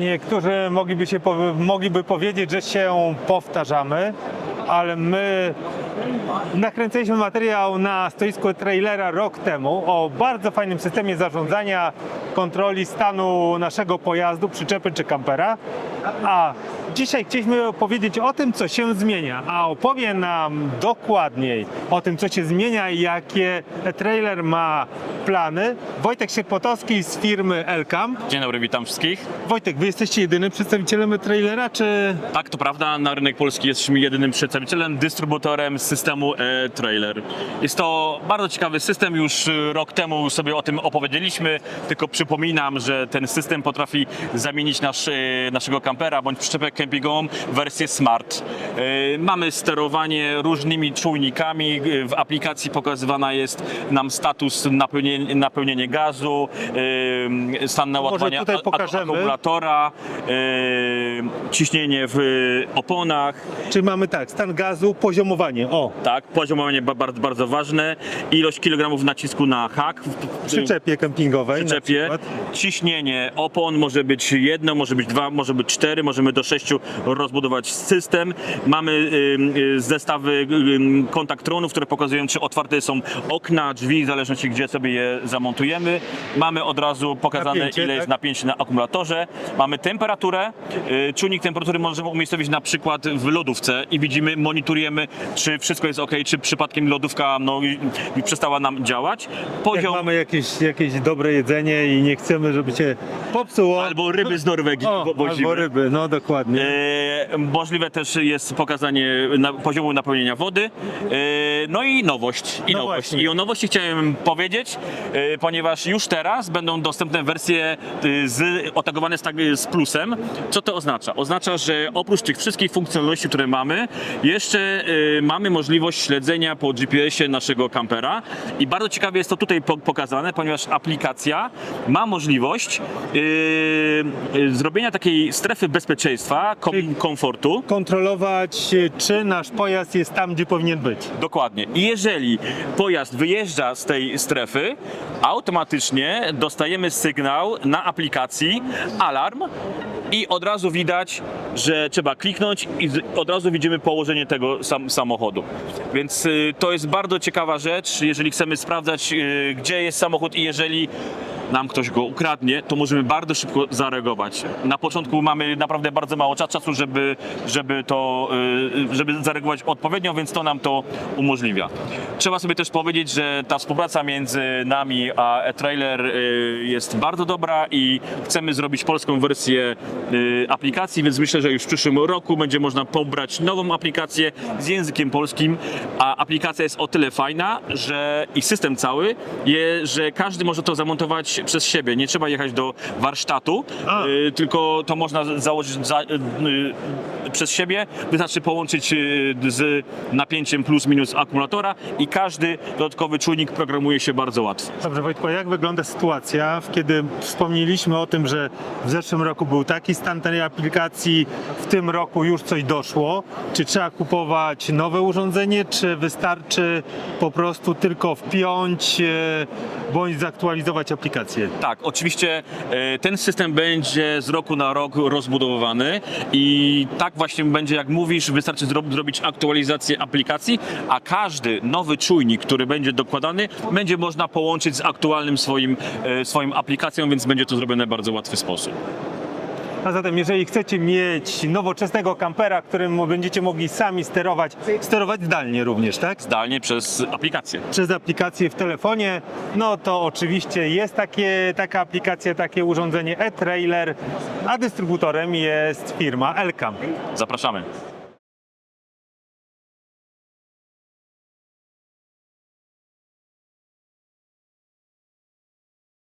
Niektórzy mogliby, się, mogliby powiedzieć, że się powtarzamy, ale my nakręciliśmy materiał na stoisku trailera rok temu o bardzo fajnym systemie zarządzania kontroli stanu naszego pojazdu, przyczepy czy kampera. A dzisiaj chcieliśmy opowiedzieć o tym, co się zmienia. A opowie nam dokładniej o tym, co się zmienia i jakie trailer ma plany. Wojtek Sierpotowski z firmy Elcam. Dzień dobry, witam wszystkich. Wojtek, wy jesteście jedynym przedstawicielem trailera, czy Tak, to prawda, na rynek polski jesteśmy jedynym przedstawicielem, dystrybutorem systemu e-trailer. Jest to bardzo ciekawy system, już y, rok temu sobie o tym opowiedzieliśmy, tylko przypominam, że ten system potrafi zamienić nasz, e, naszego kampera bądź przyczepę kempingową w wersję smart. E, Mamy sterowanie różnymi czujnikami, e, w aplikacji pokazywana jest nam status napełnienia, napełnienie gazu, e, stan naładowania akumulatora, e, ciśnienie w oponach, Czy mamy tak, stan gazu, poziomowanie. O, tak, poziomowanie ba- bardzo, bardzo ważne, ilość kilogramów nacisku na hak w przyczepie kempingowej. przyczepie, ciśnienie opon może być jedno, może być dwa, może być cztery, możemy do sześciu rozbudować system. Mamy ym, y, zestawy ym, kontaktronów, które pokazują, czy otwarte są okna, drzwi, w zależności gdzie sobie je zamontujemy. Mamy od razu pokazane, Napięcie, ile jest tak? napięcie na akumulatorze. Mamy temperaturę. Y, Czujnik temperatury możemy umiejscowić na przykład w lodówce i widzimy, monitorujemy, czy wszystko jest ok, czy przypadkiem lodówka no, przestała nam działać. Jak Poziom mamy jakieś, jakieś dobre jedzenie i nie chcemy, żeby się popsuło. albo ryby z Norwegii o, albo ryby, no dokładnie. E, możliwe też jest pokazanie na, poziomu napełnienia wody. E, no i nowość. I No nowość. właśnie. I o nowości chciałem powiedzieć, e, ponieważ już teraz będą dostępne wersje e, z, otagowane z, tak, z plusem. Co to oznacza? Oznacza, że oprócz tych wszystkich funkcjonalności, które mamy, jeszcze e, mamy możliwość śledzenia po GPS-ie naszego kampera. I bardzo ciekawie jest to tutaj po, pokazane, ponieważ aplikacja ma możliwość e, e, zrobienia takiej strefy bezpieczeństwa, kom, komfortu. Kontrolować, e, czy nasz pojazd jest tam, gdzie powinien być. Dokładnie. I jeżeli pojazd wyjeżdża z tej strefy, automatycznie dostajemy sygnał na aplikacji alarm i od razu widać, że trzeba kliknąć i od razu widzimy położenie tego sam, samochodu. Więc y, to jest bardzo ciekawa rzecz, jeżeli chcemy sprawdzać, y, gdzie jest samochód i jeżeli nam ktoś go ukradnie, to możemy bardzo szybko zareagować. Na początku mamy naprawdę bardzo mało cza- czasu, żeby, żeby to, y, żeby zareagować odpowiednio, więc to nam to umożliwia. Trzeba sobie też powiedzieć, że ta współpraca między nami a e-trailer y, jest bardzo dobra i chcemy zrobić polską wersję y, aplikacji, więc myślę, że już w przyszłym roku będzie można pobrać nową aplikację z językiem polskim, a aplikacja jest o tyle fajna, że i system cały, je, że każdy może to zamontować przez siebie. Nie trzeba jechać do warsztatu, y, tylko to można założyć za, y, y, przez siebie. Wystarczy połączyć y, z napięciem plus minus akumulatora i każdy dodatkowy czujnik programuje się bardzo łatwo. Dobrze, Wojtku, a jak wygląda sytuacja, kiedy wspomnieliśmy o tym, że w zeszłym roku był taki stan tej aplikacji, w tym roku już coś doszło? Czy trzeba kupować nowe urządzenie, czy wystarczy po prostu tylko wpiąć e, bądź zaktualizować aplikację? Tak, oczywiście e, ten system będzie z roku na rok rozbudowywany i tak właśnie będzie, jak mówisz, wystarczy zro- zrobić aktualizację aplikacji, a każdy nowy czujnik, który będzie dokładany, będzie można połączyć z aktualnym swoim, e, swoim aplikacją, więc będzie to zrobione w bardzo łatwy sposób. A zatem, jeżeli chcecie mieć nowoczesnego kampera, którym będziecie mogli sami sterować, sterować zdalnie również, tak? Zdalnie przez aplikację. Przez aplikację w telefonie, no to oczywiście jest takie, taka aplikacja, takie urządzenie e-trailer, a dystrybutorem jest firma Elcam. Zapraszamy.